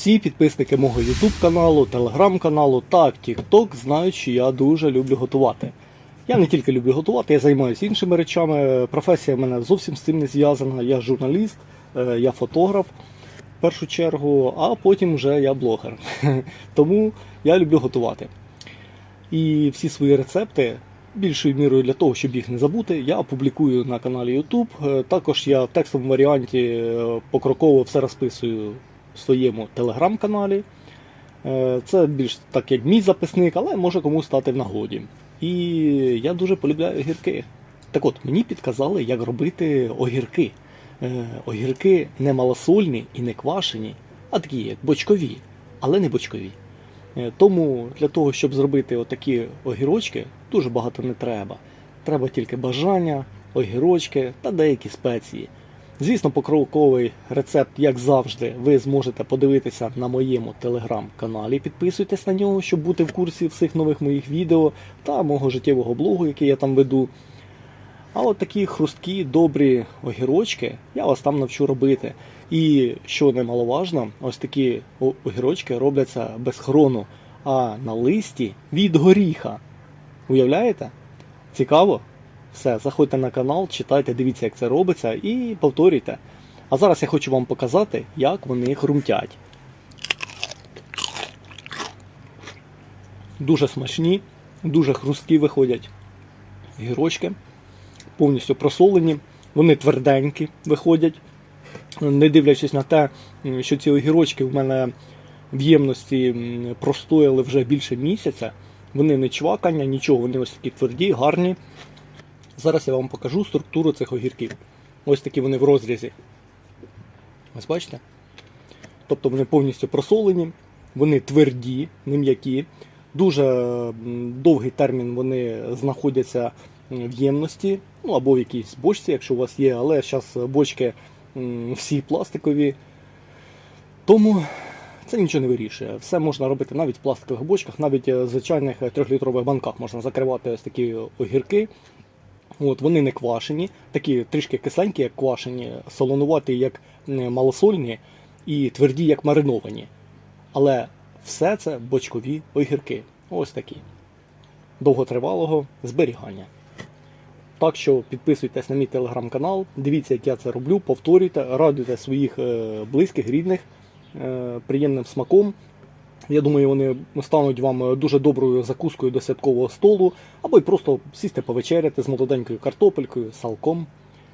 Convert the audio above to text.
Всі підписники мого YouTube каналу, телеграм каналу та TikTok знають, що я дуже люблю готувати. Я не тільки люблю готувати, я займаюся іншими речами. Професія в мене зовсім з цим не зв'язана. Я журналіст, е, я фотограф в першу чергу, а потім вже я блогер. Тому я люблю готувати. І всі свої рецепти, більшою мірою для того, щоб їх не забути, я опублікую на каналі YouTube. Е, Також я в текстовому варіанті е, покроково все розписую своєму телеграм-каналі. Е, Це більш так як мій записник, але може комусь стати в нагоді. І я дуже полюбляю огірки. Так от, мені підказали, як робити огірки. Е, Огірки не малосольні і не квашені, а такі як бочкові, але не бочкові. Е, Тому для того, щоб зробити отакі огірочки, дуже багато не треба. Треба тільки бажання, огірочки та деякі спеції. Звісно, покроковий рецепт, як завжди, ви зможете подивитися на моєму телеграм-каналі. Підписуйтесь на нього, щоб бути в курсі всіх нових моїх відео та мого життєвого блогу, який я там веду. А от такі хрусткі, добрі огірочки я вас там навчу робити. І що немаловажно, ось такі огірочки робляться без хрону, а на листі від горіха. Уявляєте? Цікаво? Все, заходьте на канал, читайте, дивіться, як це робиться, і повторюйте. А зараз я хочу вам показати, як вони хрумтять. Дуже смачні, дуже хрусткі виходять гірочки, повністю просолені, вони тверденькі виходять. Не дивлячись на те, що ці огірочки в мене в ємності простояли вже більше місяця, вони не чвакання, нічого, вони ось такі тверді, гарні. Зараз я вам покажу структуру цих огірків. Ось такі вони в розрізі. Ось бачите? Тобто вони повністю просолені, вони тверді, не м'які. Дуже довгий термін вони знаходяться в ємності, ну або в якійсь бочці, якщо у вас є, але зараз бочки всі пластикові. Тому це нічого не вирішує. Все можна робити навіть в пластикових бочках, навіть е, в звичайних трьохлітрових банках можна закривати ось такі огірки. От, вони не квашені, такі трішки кисленькі, як квашені, солонуваті, як малосольні, і тверді, як мариновані. Але все це бочкові огірки. Ось такі. Довготривалого зберігання. Так що підписуйтесь на мій телеграм-канал, дивіться, як я це роблю, повторюйте, радуйте своїх е, близьких, рідних е, приємним смаком. Я думаю, вони стануть вам дуже доброю закускою до святкового столу, або й просто сісти повечеряти з молоденькою картопелькою, салком.